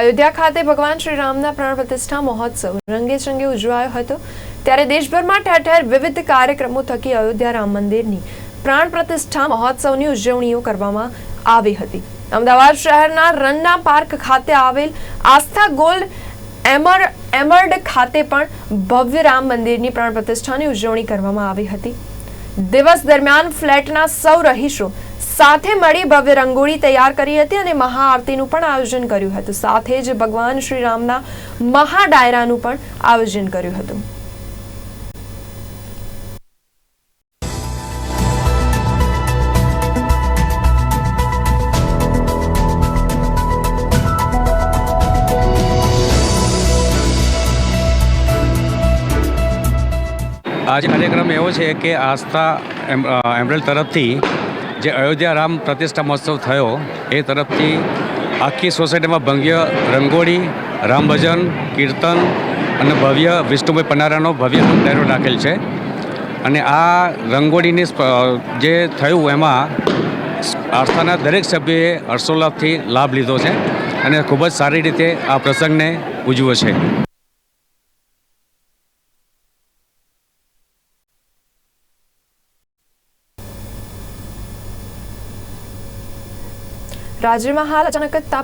અયોધ્યા ખાતે ભગવાન શ્રી રામના પ્રાણ પ્રતિષ્ઠા મહોત્સવ રંગે ચંગે ઉજવાયો હતો. ત્યારે દેશભરમાં ઠેર ઠેર વિવિધ કાર્યક્રમો થકી અયોધ્યા રામ મંદિરની પ્રાણ પ્રતિષ્ઠા મહોત્સવની ઉજવણીઓ કરવામાં આવી હતી. અમદાવાદ શહેરના રન્ના પાર્ક ખાતે આવેલ આસ્થા ગોલ્ડ એમર, એમર્ડ ખાતે પણ ભવ્ય રામ મંદિરની પ્રાણ પ્રતિષ્ઠાની ઉજવણી કરવામાં આવી હતી. દિવસ દરમિયાન ફ્લેટના સૌ રહીશો સાથે મળી ભવ્ય રંગોળી તૈયાર કરી હતી અને મહાઆરતીનું પણ આયોજન કર્યું હતું. સાથે જ ભગવાન શ્રી રામના મહાડાયરાનું પણ આયોજન કર્યું હતું. આજે કાર્યક્રમ એવો છે કે આસ્થા એમ- એમરેલ તરફથી જે અયોધ્યા રામ પ્રતિષ્ઠા મહોત્સવ થયો, એ તરફથી આખી સોસાયટીમાં ભંગ્ય રંગોળી, રામ ભજન, કીર્તન અને ભવ્ય વિષ્ણુભાઈ પનારાનો ભવ્ય ડાયરો રાખેલ છે. અને આ રંગોળીની જે થયું એમાં આસ્થાના દરેક સભ્યએ હર્ષોલ્લાસથી લાભ લીધો છે અને ખૂબ જ સારી રીતે આ પ્રસંગને ઉજવ્યો છે. રાજ્યમાં હાલ અચાનક જ તાપમાન